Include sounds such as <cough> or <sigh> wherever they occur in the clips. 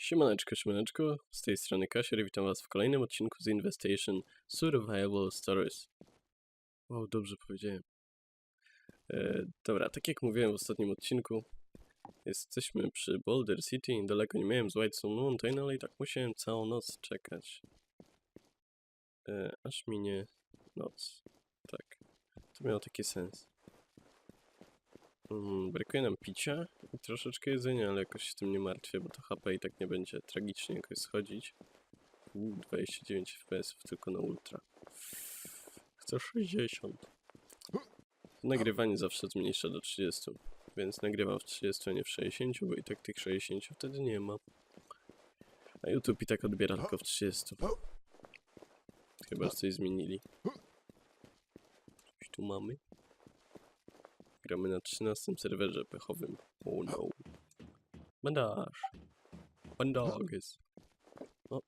Siemaneczko, siemaneczko, z tej strony Kasier witam was w kolejnym odcinku z Investation Survival Stories. Wow, dobrze powiedziałem. E, dobra, tak jak mówiłem w ostatnim odcinku, jesteśmy przy Boulder City, daleko nie miałem z Whitestone Mountain, ale i tak musiałem całą noc czekać. E, aż minie noc. Tak, to miało taki sens. Mm, brakuje nam picia i troszeczkę jedzenia, ale jakoś się tym nie martwię, bo to HP i tak nie będzie tragicznie jakoś schodzić. Uuu, 29 FPS tylko na ultra. Chcę 60. Nagrywanie zawsze zmniejsza do 30, więc nagrywam w 30, a nie w 60, bo i tak tych 60 wtedy nie ma. A YouTube i tak odbiera tylko w 30. Chyba, coś zmienili. Coś tu mamy? Gramy na 13 serwerze pechowym. Oh no. Bandaż. Bandages. O,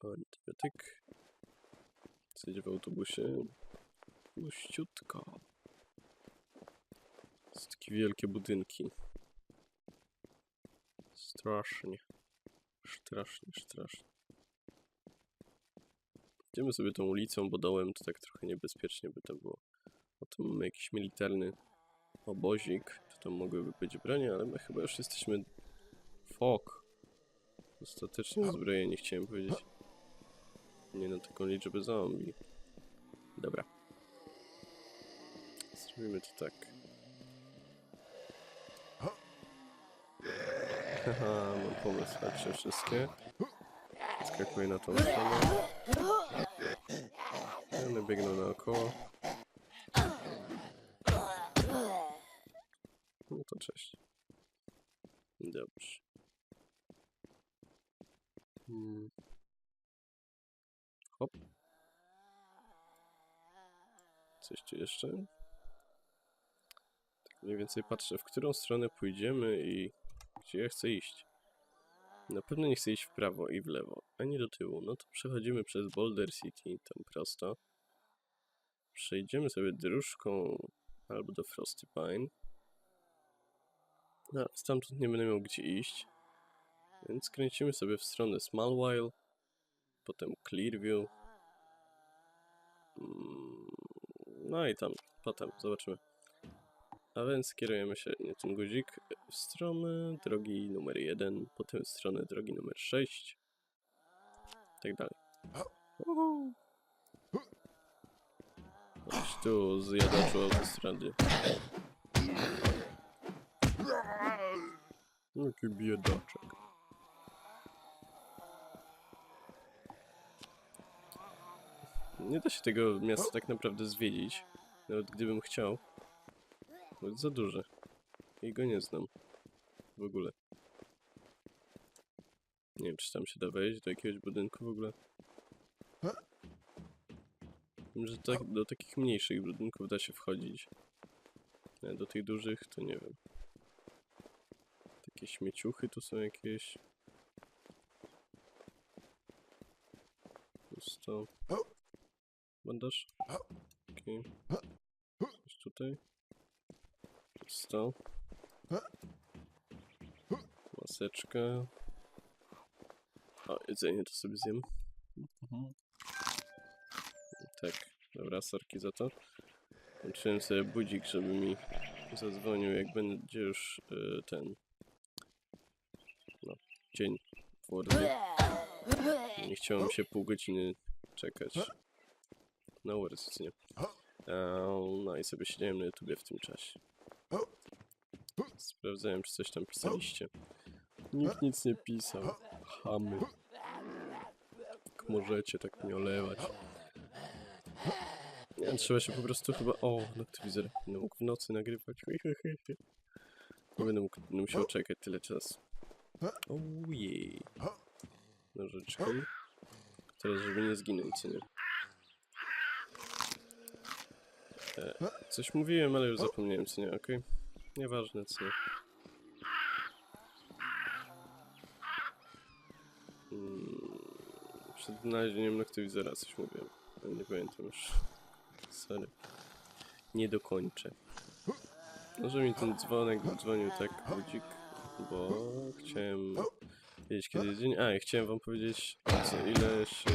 antybiotyk. Coś w autobusie. Puściutko. Są takie wielkie budynki. Strasznie. Strasznie, strasznie. Idziemy sobie tą ulicą, bo dołem to tak trochę niebezpiecznie by to było. Potem mamy jakiś militarny obozik, to tam mogłyby być bronie, ale my chyba już jesteśmy... Fok. Dostatecznie uzbrojeni, chciałem powiedzieć. Nie na taką liczbę zombie. Dobra. Zrobimy to tak. Haha, mam pomysł, patrzę wszystkie. Skakuję na tą stronę. One biegną naokoło. No to cześć. Dobrze. Hmm. Hop. Jeszcze? Tak mniej więcej patrzę, w którą stronę pójdziemy i gdzie ja chcę iść. Na pewno nie chcę iść w prawo i w lewo, ani do tyłu. No to przechodzimy przez Boulder City, tam prosto. Przejdziemy sobie dróżką albo do Frosty Pine. No, stamtąd nie będę miał gdzie iść. Więc kręcimy sobie w stronę Smallwile, potem Clearview. Mm, No i tam, potem, zobaczymy. A więc kierujemy się, nie ten guzik, w stronę drogi numer 1, potem w stronę drogi numer 6. I tak dalej. Uhu. Chodź tu, zjadaczu autostrady. Jaki biedaczek. Nie da się tego miasta tak naprawdę zwiedzić, nawet gdybym chciał. Bo jest za duże. I go nie znam. W ogóle. Nie wiem, czy tam się da wejść do jakiegoś budynku w ogóle. Wiem, że tak, do takich mniejszych budynków da się wchodzić. Ale do tych dużych to nie wiem. Takie śmieciuchy tu są jakieś. Pusto. Bandaż? Okej. Coś tutaj? Pusto. Maseczka. O, jedzenie to sobie zjem. Mhm. Tak, dobra, sorki za to. Włączyłem sobie budzik, żeby mi zadzwonił, jak będzie już y, ten no, dzień w. Nie chciałem się pół godziny czekać na Warzy, nie? Eee, No i sobie siedziałem na YouTubie w tym czasie. Sprawdzałem, czy coś tam pisaliście. Nikt nic nie pisał. Chamy. Jak możecie tak mnie olewać. Nie, trzeba się po prostu chyba... O, noktowizor. Będę mógł w nocy nagrywać. Nie będę mógł, będę musiał czekać tyle czasu. Ojej. Nożyczką. Teraz, żeby nie zginąć, nie? E, coś mówiłem, ale już zapomniałem, co nie? Okej. Nieważne, co nie. Mm, Przed znalezieniem noktowizora coś mówiłem. Nie pamiętam już. Sorry. Nie dokończę. Może mi ten dzwonek dzwonił tak budzik, bo chciałem Wiedzieć kiedy jest dzień. A, i chciałem wam powiedzieć, co ile się...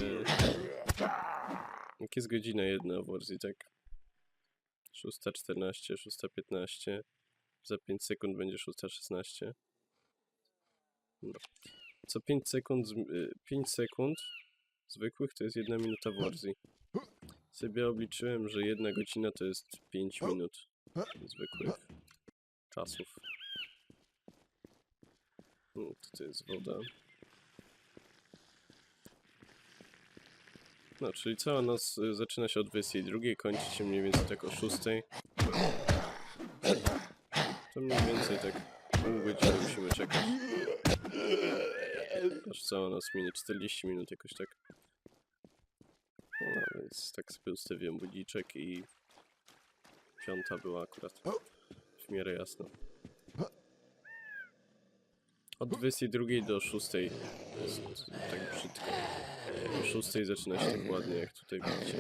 Jak jest godzina jedna w Warzy, tak? 6.14, 6.15. Za 5 sekund będzie 6.16. No. Co 5 sekund, z- y, 5 sekund zwykłych to jest jedna minuta w Warzy. Sobie obliczyłem, że jedna godzina to jest 5 minut zwykłych czasów. No, tutaj jest woda. No, czyli cała noc y, zaczyna się od 22, kończy się mniej więcej tak o 6. To mniej więcej tak pół godziny musimy czekać. Aż cała noc minie 40 minut jakoś tak. No, więc tak sobie ustawiłem budziczek i piąta była akurat w miarę jasno. Od 22 do 6 jest tak brzydko. O 6 zaczyna się tak ładnie, jak tutaj widzicie.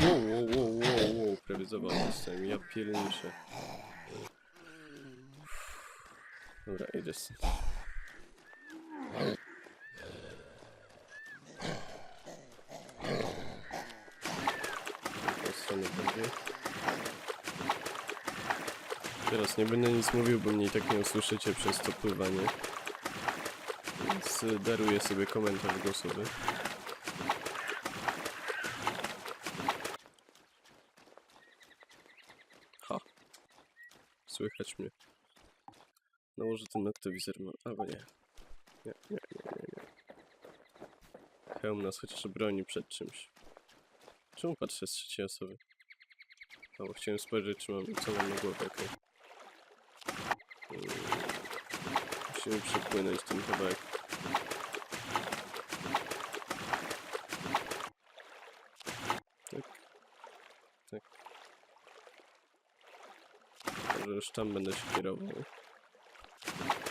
Wow, wow, wow, wow, wow, prawie zawał ja pierniczę. Dobra, idę stąd. tą stronę bardziej. Teraz nie będę nic mówił, bo mnie i tak nie usłyszycie przez to pływanie. Więc y, daruję sobie komentarz głosowy. Ha. Słychać mnie. Nałożę ten noktowizor, no, albo nie. Nie, nie, nie, nie, nie. Hełm nas chociaż broni przed czymś. Czemu patrzę z trzeciej osoby? No, bo chciałem spojrzeć, czy mam, co mam na głowie. Mm. Musimy przepłynąć ten kawałek. Tak. Tak. Może już tam będę się kierował.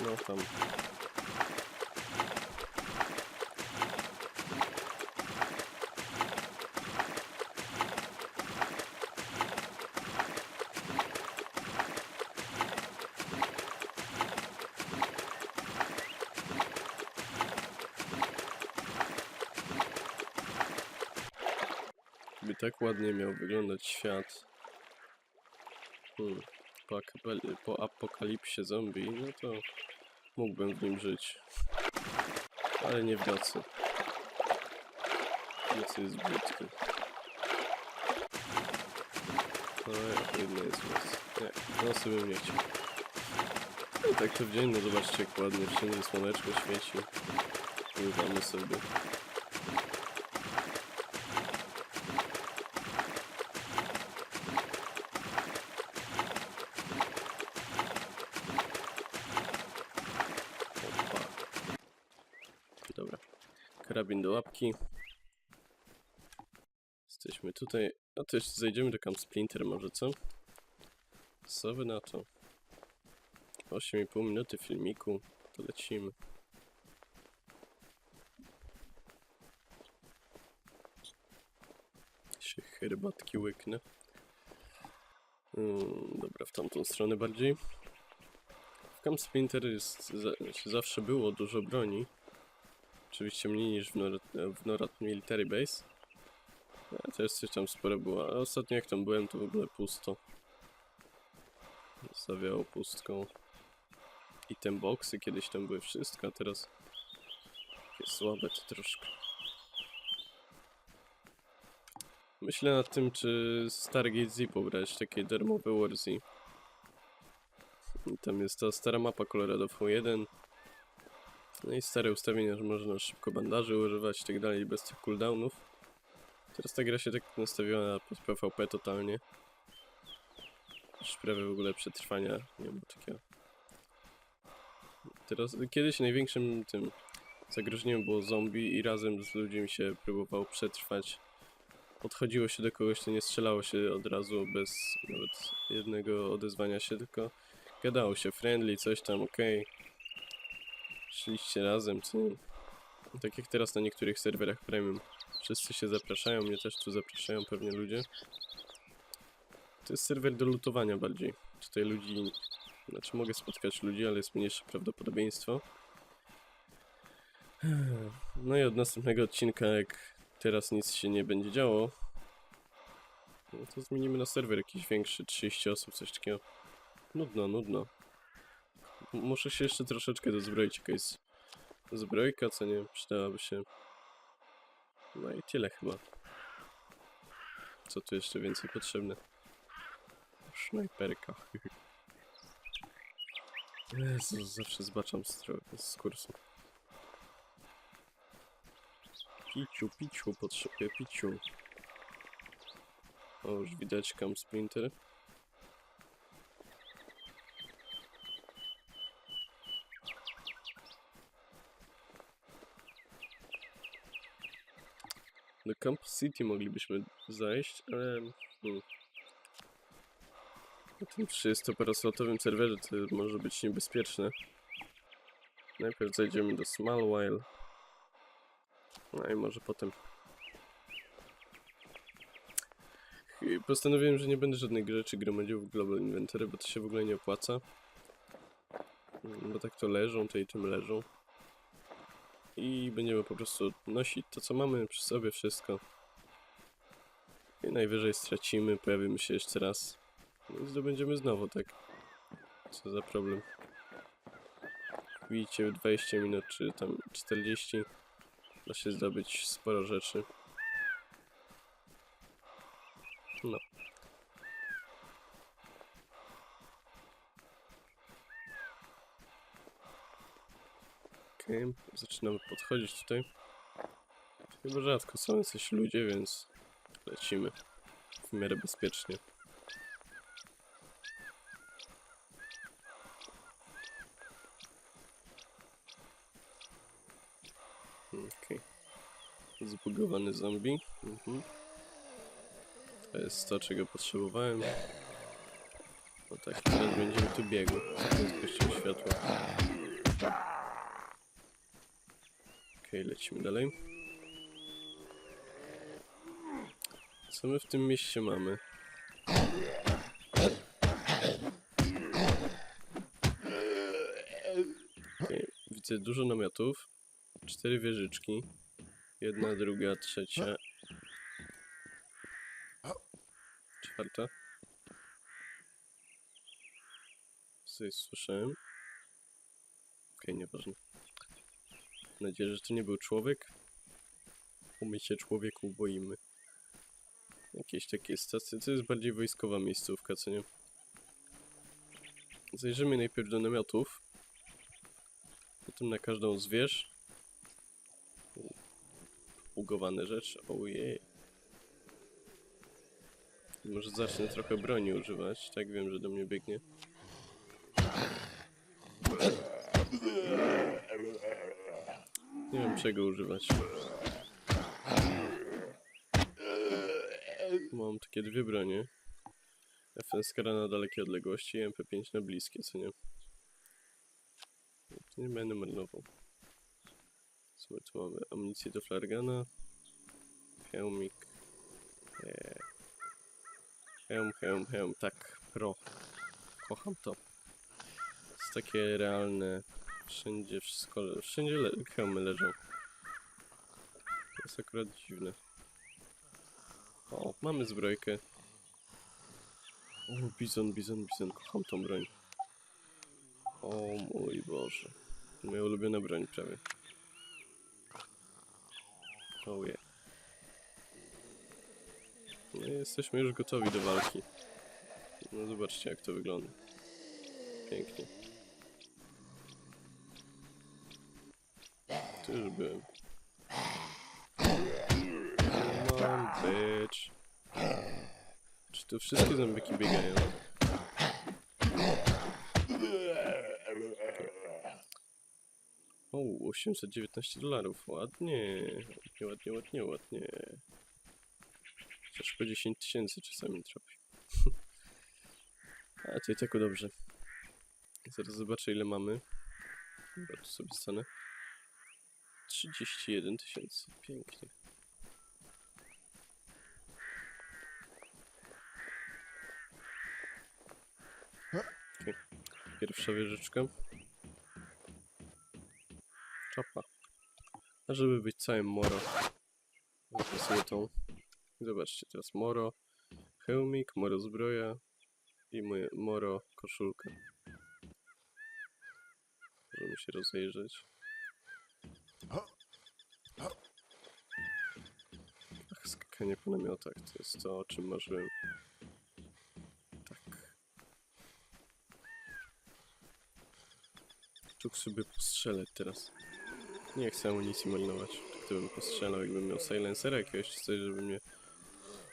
No tam. Tak ładnie miał wyglądać świat hmm, po, po apokalipsie zombie, no to mógłbym w nim żyć. Ale nie w nocy. Nocy jest brzydki. No jak jedno jest w nocy. Nie, nocy bym nie chciał. No tak to w dzień, no zobaczcie jak ładnie wszędzie słoneczko świeci. Pływamy sobie. Opa. Dobra. Karabin do łapki. Jesteśmy tutaj. No to jeszcze zejdziemy do Camp Splinter może, co? Co wy na to? 8,5 minuty filmiku. To lecimy. Się herbatki łyknę. Mm, dobra, w tamtą stronę bardziej. W Camp Splinter jest, za, zawsze było dużo broni. Oczywiście mniej niż w Norad, w Norad Military Base. Ale też coś tam sporo było. A ostatnio jak tam byłem to w ogóle pusto. Stawiało pustką. I te boxy kiedyś tam były wszystko, a teraz takie słabe to troszkę. Myślę nad tym, czy Stargate Z pobrać, takie darmowe Warzy. Tam jest ta stara mapa Colorado V1. No i stare ustawienia, że można szybko bandaży używać i tak dalej, bez tych cooldownów. Teraz ta gra się tak nastawiła na PvP totalnie. Prawie w ogóle przetrwania nie ma takiego. Teraz, kiedyś największym tym zagrożeniem było zombie i razem z ludźmi się próbował przetrwać. Podchodziło się do kogoś, to nie strzelało się od razu bez nawet jednego odezwania się, tylko Gadało się friendly, coś tam, okej. Szliście razem, nie? Tak jak teraz na niektórych serwerach premium. Wszyscy się zapraszają, mnie też tu zapraszają pewnie ludzie. To jest serwer do lutowania bardziej. Tutaj ludzi... Znaczy mogę spotkać ludzi, ale jest mniejsze prawdopodobieństwo. No i od następnego odcinka, jak teraz nic się nie będzie działo, no to zmienimy na serwer jakiś większy, 30 osób, coś takiego. Nudno, nudno. Muszę się jeszcze troszeczkę dozbroić, jakaś zbrojka, co nie, przydałaby się. No i tyle chyba. Co tu jeszcze więcej potrzebne? Snajperka. Jezu, zawsze zbaczam z, z kursu. Piciu, piciu, potrzebuję piciu. O, już widać cam sprinter. Do Camp City moglibyśmy zajść, ale... Hmm. Na tym 30-paraslotowym serwerze to może być niebezpieczne. Najpierw zajdziemy do Smallwile. No i może potem. I Postanowiłem, że nie będę żadnych rzeczy gromadził w Global Inventory, bo to się w ogóle nie opłaca. Mm, Bo tak to leżą, to i tym leżą. I będziemy po prostu nosić to, co mamy przy sobie, wszystko. I najwyżej stracimy, pojawimy się jeszcze raz. No i zdobędziemy znowu, tak? Co za problem. Widzicie, 20 minut, czy tam 40. Da się zdobyć sporo rzeczy. No. Okej, zaczynamy podchodzić tutaj. Chyba rzadko są jacyś ludzie, więc lecimy w miarę bezpiecznie. Okej. Zbugowany zombie. Mhm. To jest to, czego potrzebowałem. No tak, teraz będziemy tu biegł z prędkością Okej, lecimy dalej. Co my w tym mieście mamy? Okej, widzę dużo namiotów. Cztery wieżyczki. Jedna, druga, trzecia. Czwarta. Coś słyszałem. Okej, nieważne. Mam nadzieję, że to nie był człowiek. Bo my się człowieku boimy. Jakieś takie stacje. To jest bardziej wojskowa miejscówka, co nie? Zajrzymy najpierw do namiotów. Potem na każdą zwierz. Bugowane rzeczy. Ojej. Może zacznę trochę broni używać. Tak wiem, że do mnie biegnie. Nie wiem czego używać. Mam takie dwie bronie. FN skara na dalekie odległości i MP5 na bliskie, co nie? Nie będę marnował. My tu mamy? Amunicję do flargana. Hełmik. Eee. Hełm, hełm, hełm. Tak, pro. Kocham to. Jest takie realne. Wszędzie wszystko, wszędzie le hełmy leżą. To jest akurat dziwne. O, mamy zbrojkę. O, bizon, bizon, bizon. Kocham tą broń. O mój Boże. Moja ulubiona broń prawie. Oh yeah. No jesteśmy już gotowi do walki. No zobaczcie jak to wygląda. Pięknie. Come on, bitch. Czy tu wszystkie zombieki biegają? O, 819 dolarów. Ładnie. Ładnie, ładnie, ładnie, ładnie. Chociaż po 10 tysięcy czasami trafi. <laughs> A to i tak dobrze. Zaraz zobaczę ile mamy. Dobra, tu sobie stanę. 31 tysięcy. Pięknie. Pierwsza wieżyczka. Czapa. A żeby być całym moro, zapisuję tą. Zobaczcie, teraz moro, hełmik, moro zbroja i moje moro koszulka. Możemy się rozejrzeć. Skakanie po namiotach to jest to, o czym marzyłem. Tak. Tu sobie postrzelać teraz. Nie chcę amunicji marnować. Gdybym postrzelał, jakbym miał silencera jakiegoś czy coś, żeby mnie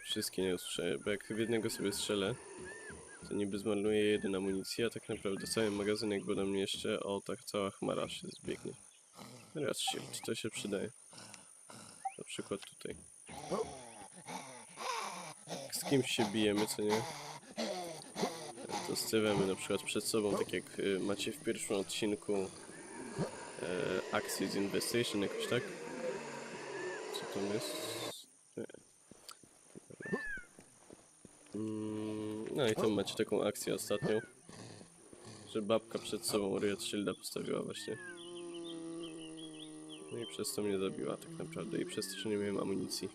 wszystkie nie usłyszały. Bo jak w jednego sobie strzelę, to niby zmarnuję jeden amunicji, a tak naprawdę cały magazynek, bo na mnie jeszcze, o tak cała chmara się zbiegnie. Raz shield, to się przydaje. Na przykład tutaj. Z kimś się bijemy, co nie? To stawiamy na przykład przed sobą, tak jak y, macie w pierwszym odcinku e, akcji z Investation, jakoś tak? Co tam jest? Mm, No i tam macie taką akcję ostatnią, że babka przed sobą Riot Shielda postawiła właśnie. No i przez to mnie zabiła tak naprawdę i przez to, że nie miałem amunicji.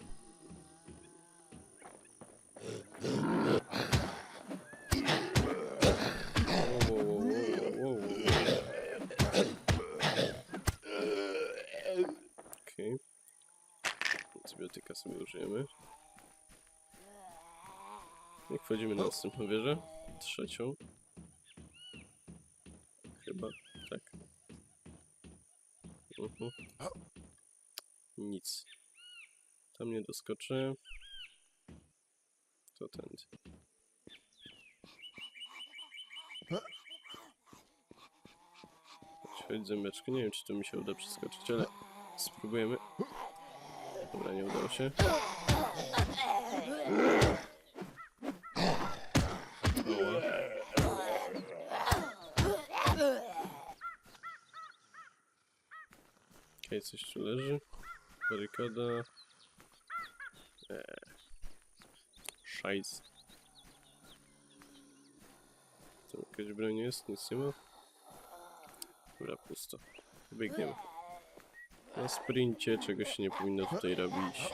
Sobie użyjemy. Jak wchodzimy na następną wieżę? Trzecią. Chyba, tak. Mhm. Nic. Tam nie doskoczę. To tędy. Chodź zębeczku. Nie wiem, czy to mi się uda przeskoczyć, ale spróbujemy. Dobra, nie udało się. Okej, coś tu leży. Barykada. Eee. Szajs. Tu jakaś broń jest? Nic nie ma. Dobra, pusto. Biegniemy. Na sprincie czegoś nie powinno tutaj robić.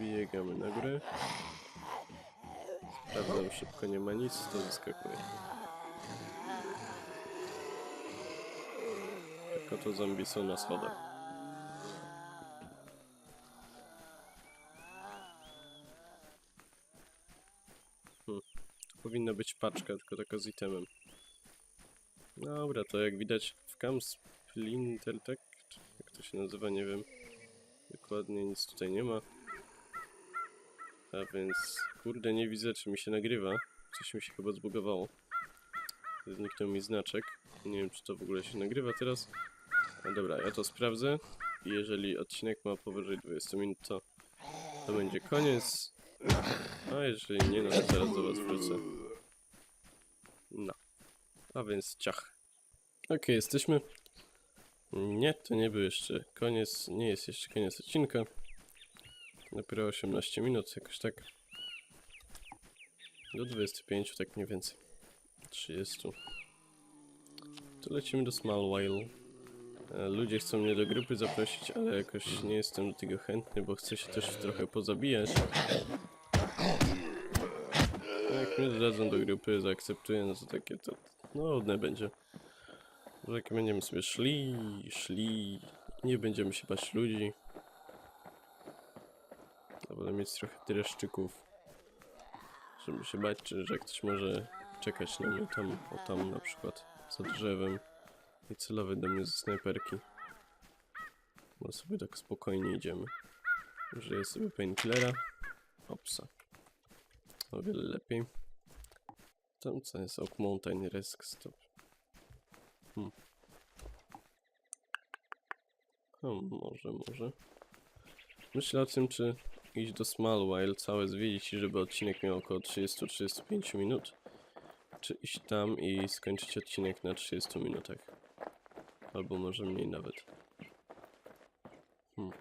Biegamy na górę. Sprawdzam szybko, nie ma nic, to wyskakuje. Tylko to zombie są na schodach. Hmm. Tu powinna być paczka, tylko taka z itemem. Dobra, to jak widać w Cam Splinter, tak? Jak to się nazywa, nie wiem. Dokładnie nic tutaj nie ma. A więc, kurde, nie widzę, czy mi się nagrywa. Coś mi się chyba zbugowało. Zniknął mi znaczek. Nie wiem, czy to w ogóle się nagrywa teraz. No dobra, ja to sprawdzę. I jeżeli odcinek ma powyżej 20 minut, to, to będzie koniec. A jeżeli nie, no to zaraz do was wrócę. A więc ciach. Okej, jesteśmy. Nie, to nie był jeszcze koniec, nie jest jeszcze koniec odcinka. Dopiero 18 minut, jakoś tak. Do 25, tak mniej więcej. 30. To lecimy do Smallwhale. E, Ludzie chcą mnie do grupy zaprosić, ale jakoś nie jestem do tego chętny, bo chcę się też trochę pozabijać. Jak mnie dodadzą do grupy, zaakceptuję, no to takie to no nudne będzie. Że jak będziemy sobie szli, szli, nie będziemy się bać ludzi. Ja wolę mieć trochę dreszczyków, żeby się bać, czy że ktoś może czekać na mnie tam, o tam na przykład, za drzewem i celować do mnie ze snajperki. No sobie tak spokojnie idziemy. Użyję sobie painkillera. Opsa. O wiele lepiej. Tam co jest Oak Mountain Risk Stop. Hmm. Hmm, może, może. Myślę o tym, czy iść do Smallwhale, całe zwiedzić i żeby odcinek miał około 30-35 minut. Czy iść tam i skończyć odcinek na 30 minutach. Albo może mniej nawet. Hmm.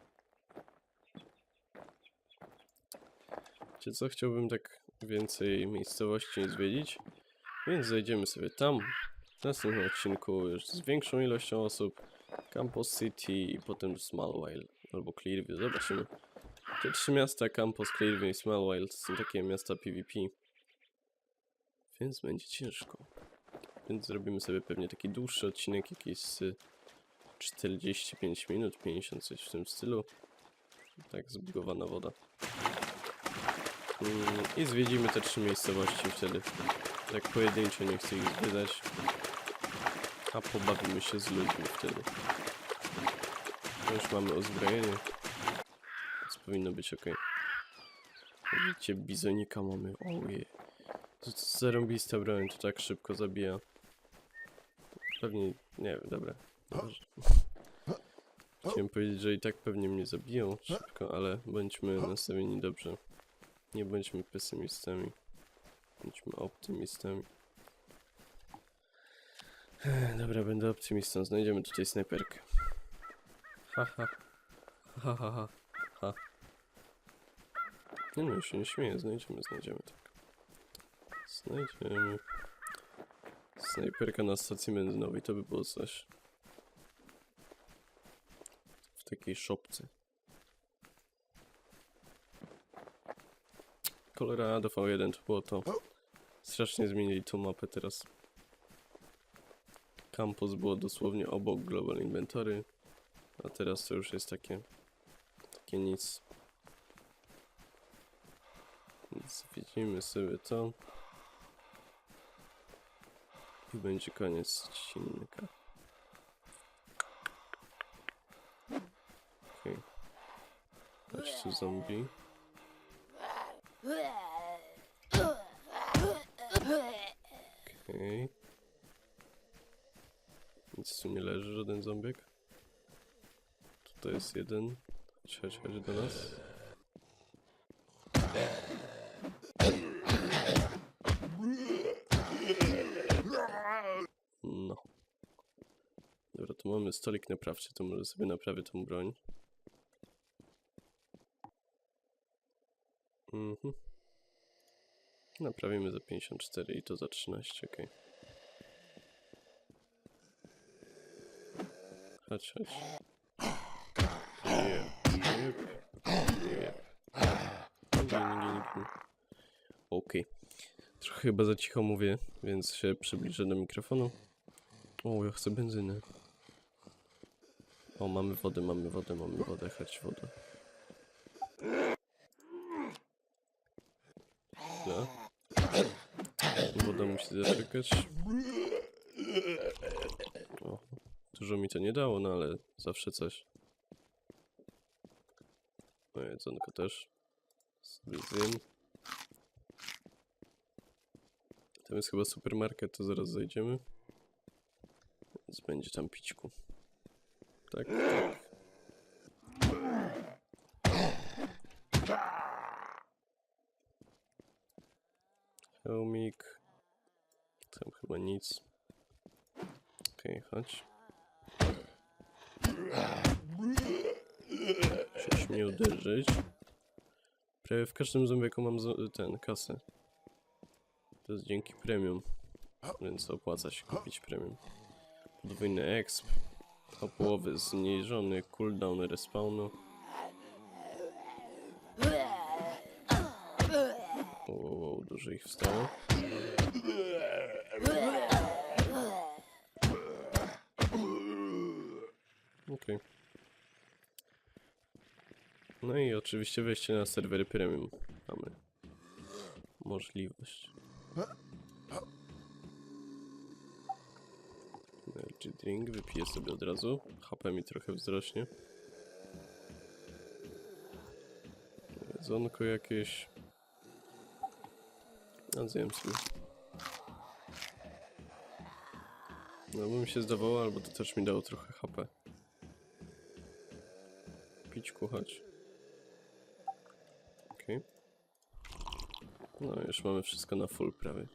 Wiecie co, chciałbym tak więcej miejscowości zwiedzić, więc zajdziemy sobie tam w następnym odcinku już z większą ilością osób, Campus City i potem Smallville albo Clearview, zobaczymy. Te trzy miasta, Campus, Clearview i Smallville to są takie miasta PvP, więc będzie ciężko. Więc zrobimy sobie pewnie taki dłuższy odcinek, jakiś z 45 minut, 50 coś w tym stylu. Tak, zbugowana woda. I zwiedzimy te trzy miejscowości wtedy. Tak pojedynczo nie chcę ich zwiedzać. A pobawimy się z ludźmi wtedy. To już mamy uzbrojenie. Więc powinno być ok. Widzicie, bizonika mamy. Oje. To, zarąbista broń, to tak szybko zabija. Pewnie, nie wiem, dobra. Chciałem powiedzieć, że i tak pewnie mnie zabiją szybko, ale bądźmy nastawieni dobrze. Nie bądźmy pesymistami. Bądźmy optymistami. Dobra, będę optymistą. Znajdziemy tutaj snajperkę. Ha ha. Ha ha ha. ha. Nie no, ja się nie śmieję. Znajdziemy, znajdziemy tak. Znajdziemy. Snajperka na stacji benzynowej, to by było coś. W takiej szopce. Colorado V1 to było to. Strasznie zmienili tą mapę teraz. Campus było dosłownie obok Global Inventory, a teraz to już jest takie, takie nic. Więc widzimy sobie to. I będzie koniec odcinka. Okej. Tu zombie. Okej. Nic tu nie leży, żaden zombiek. Tutaj jest jeden. Chodź, chodź, chodź do nas. No. Dobra, tu mamy stolik naprawczy, to może sobie naprawię tą broń. Mhm. Naprawimy za 54 i to za 13, okej. Chodź, chodź. Jep. Okej. Trochę chyba za cicho mówię, więc się przybliżę do mikrofonu. O, ja chcę benzynę. O, mamy wodę, mamy wodę, mamy wodę, chodź woda. Chwila. Woda zaczekać. O, dużo mi to nie dało, no ale zawsze coś. No jedzonko też. Zjem. Tam jest chyba supermarket, to zaraz zajdziemy. Więc będzie tam pićku. Tak, tak. Hełmik. Tam chyba nic. Okej, chodź. Musisz mnie uderzyć. Prawie w każdym zombiaku mam ten, kasę. To jest dzięki premium. Więc opłaca się kupić premium. Podwójny exp. O połowę zniżony cooldown respawnu. O, dużo ich wstało. Okej. No i oczywiście wejście na serwery premium mamy możliwość. Energy drink, wypiję sobie od razu. HP mi trochę wzrośnie. Jedzonko jakieś. A zjem sobie. No bo mi się zdawało, albo to też mi dało trochę HP. Pić, kuchać. Okej. No już mamy wszystko na full prawie.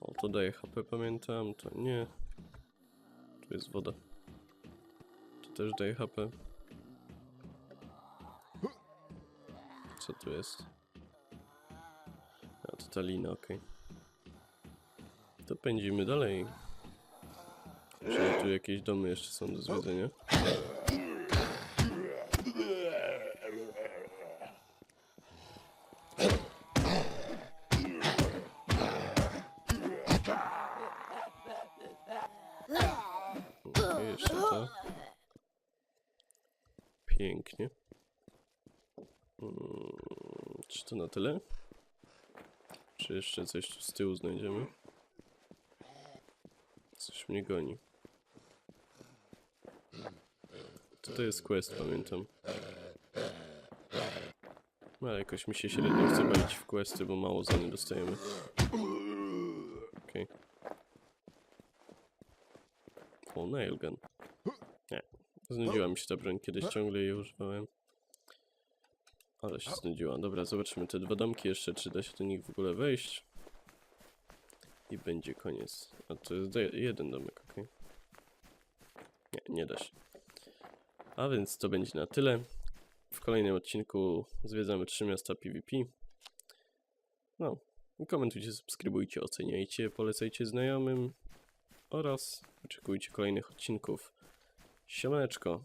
O, to daje HP, pamiętam, to nie. Tu jest woda. To też daje HP. Co tu jest? to ta lina, okej. To pędzimy dalej. Czy tu jakieś domy jeszcze są do zwiedzenia? Pięknie. Mm, Czy to na tyle? Czy jeszcze coś tu z tyłu znajdziemy? Coś mnie goni. To jest quest, pamiętam. No, Ale jakoś mi się średnio chce bawić w questy, bo mało za nie dostajemy. Okej. O, nailgun. Nie. Znudziła mi się ta broń, kiedyś ciągle jej używałem. Ale się znudziła. Dobra, zobaczymy te dwa domki jeszcze, czy da się do nich w ogóle wejść. I będzie koniec. A to jest jeden domek, ok? Nie, nie da się. A więc to będzie na tyle. W kolejnym odcinku zwiedzamy trzy miasta PvP. No, komentujcie, subskrybujcie, oceniajcie, polecajcie znajomym oraz oczekujcie kolejnych odcinków. Siemaneczko.